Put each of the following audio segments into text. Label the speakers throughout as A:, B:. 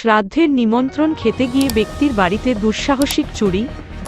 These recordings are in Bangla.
A: শ্রাদ্ধের নিমন্ত্রণ খেতে গিয়ে ব্যক্তির বাড়িতে দুঃসাহসিক চুরি,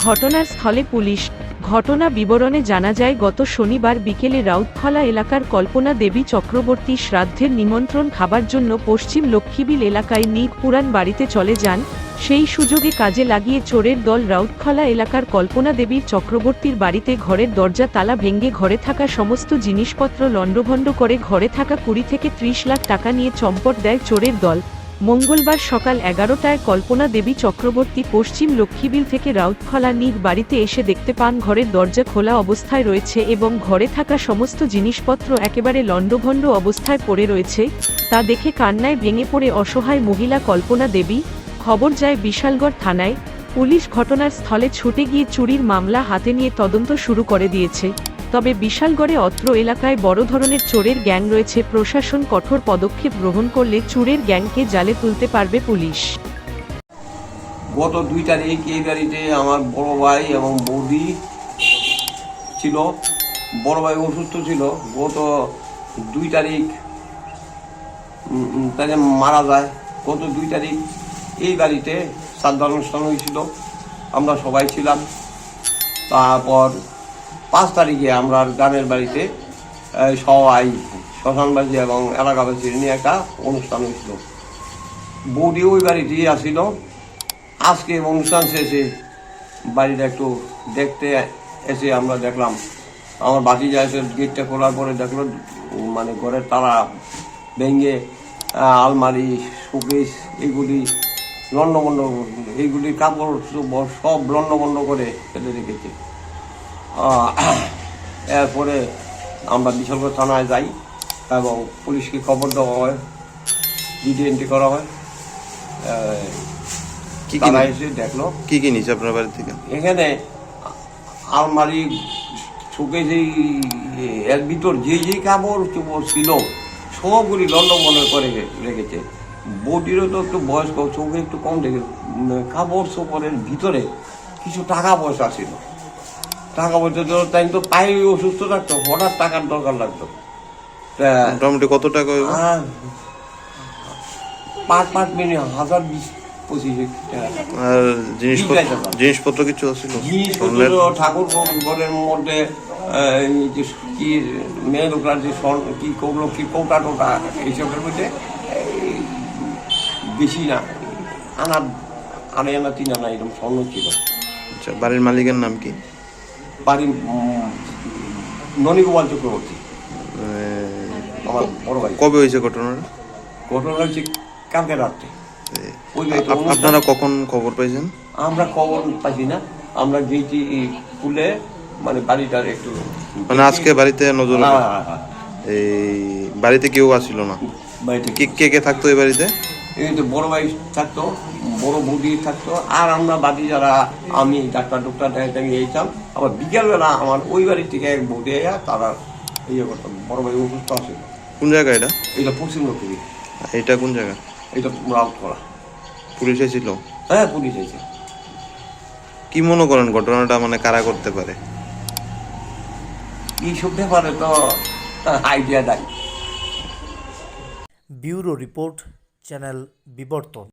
A: ঘটনার স্থলে পুলিশ, ঘটনা বিবরণে জানা যায় গত শনিবার বিকেলে রাউতখলা এলাকার কল্পনা দেবী চক্রবর্তী শ্রাদ্ধের নিমন্ত্রণ খাবার জন্য পশ্চিম লক্ষ্মীবিল এলাকায় নিক পুরান বাড়িতে চলে যান, সেই সুযোগে কাজে লাগিয়ে চোরের দল রাউতখলা এলাকার কল্পনা দেবীর চক্রবর্তীর বাড়িতে ঘরের দরজা তালা ভেঙে ঘরে থাকা সমস্ত জিনিসপত্র লণ্ডভণ্ড করে ঘরে থাকা কুড়ি থেকে ত্রিশ লাখ টাকা নিয়ে চম্পট দেয় চোরের দল। মঙ্গলবার সকাল এগারোটায় কল্পনা দেবী চক্রবর্তী পশ্চিম লক্ষ্মীবিল থেকে রাউতখলা নিক বাড়িতে এসে দেখতে পান ঘরের দরজা খোলা অবস্থায় রয়েছে এবং ঘরে থাকা সমস্ত জিনিসপত্র একেবারে লণ্ডভণ্ড অবস্থায় পড়ে রয়েছে, তা দেখে কান্নায় ভেঙে পড়ে অসহায় মহিলা কল্পনা দেবী, খবর যায় বিশালগড় থানায়, পুলিশ ঘটনার স্থলে ছুটে গিয়ে চুরির মামলা হাতে নিয়ে তদন্ত শুরু করে দিয়েছে। তবে বিশালগড়ে অত্র এলাকায় বড় ধরনের চোরের গ্যাং রয়েছে। প্রশাসন কঠোর পদক্ষেপ গ্রহণ করলে চোরের গ্যাংকে জালে তুলতে পারবে পুলিশ।
B: গত দুই তারিখ এই গাড়িতে আমার বড় ভাই এবং বৌদি ছিল। বড় ভাই অসুস্থ ছিল। গত দুই তারিখ উম, মারা যায়। গত দুই তারিখ এই গাড়িতে শ্রাদ্ধ অনুষ্ঠান হয়েছিল। আমরা সবাই ছিলাম। তারপর পাঁচ তারিখে আমরা গ্রামের বাড়িতে সবাই, শ্মশানবাসী এবং এলাকাবাসী নিয়ে একটা অনুষ্ঠান হয়েছিল। বৌদি ওই বাড়িতেই আসিল। আজকে অনুষ্ঠান শেষে বাড়িটা একটু দেখতে এসে আমরা দেখলাম, আমার বাকি যা এসে গেটটা খোলার পরে দেখল মানে ঘরের তারা ভেঙে আলমারি, শোকেস এইগুলি লন্ডমন্ড এইগুলি কাপড় সব লন্ডমন্ড করে ফেলে রেখেছে। এরপরে আমরা বিশালগড় থানায় যাই এবং পুলিশকে খবর দেওয়া হয় ভিডিও এন্ট্রি করা হয়।
C: কি কি
B: এসে দেখল।
C: কি কি নিচ্ছে আপনার বাড়ি থেকে?
B: এখানে আলমারি শোকে যেই এর ভিতর যে যে কাপড় চোপড় ছিল সবগুলি লন্ডমনে করে রেখেছে। বডিরও তো একটু বয়স্ক চোখে একটু কম দেখে কাপড় চোপড়ের ভিতরে কিছু টাকা পয়সা ছিল। টাকা পয়সা তো তাই তো পায়ে অসুস্থ থাকতো হঠাৎ টাকার দরকার লাগতো।
C: মোটামুটি কত টাকা হইব?
B: পাঁচ পাঁচ মিনিট হাজার বিশ
C: আর জিনিসপত্র জিনিসপত্র কিছু ছিল?
B: ঠাকুর ঘরের মধ্যে কি মেয়ে লোকরা যে স্বর্ণ কি কৌলো কি কৌটা টোটা এইসবের মধ্যে বেশি না আনা আড়ে আনা তিন আনা এরকম স্বর্ণ ছিল।
C: আচ্ছা বাড়ির মালিকের নাম কি?
B: বাড়ি ননীগোপাল চক্রবর্তী। আমার বড় ভাই।
C: কবে হয়েছে ঘটনাটা?
B: ঘটনা হচ্ছে কালকে রাত্রে। ওই
C: আপনারা কখন খবর পাইছেন
B: আমরা খবর পাইছি না। আমরা গেছি খুলে মানে বাড়িটার একটু
C: মানে আজকে বাড়িতে নজর
B: হ্যাঁ। হ্যাঁ, হ্যাঁ।
C: এই বাড়িতে কেউ আসছিল না?
B: বাড়িতে
C: কে কে কে থাকতো এই বাড়িতে?
B: এই তো বড় ভাই থাকতো বড় বৌদি থাকতো আর আমরা বাকি যারা আমি ডাক্তার ডক্টর দেখাতে গিয়েছিলাম আবার বিকেলবেলা আমার ওই বাড়ি থেকে এক বৌদি আয়া তারা ইয়ে করতো বড় ভাই অসুস্থ আছে।
C: কোন জায়গা এটা?
B: এটা পশ্চিম লক্ষ্মী
C: এটা কোন জায়গা?
B: এটা রাউট করা।
C: পুলিশ এসেছিল?
B: হ্যাঁ পুলিশ আছে
C: কি মনে করেন ঘটনাটা মানে কারা করতে পারে?
B: এইসব ব্যাপারে তো আইডিয়া দেয়
D: ব্যুরো রিপোর্ট চ্যানেল বিবর্তন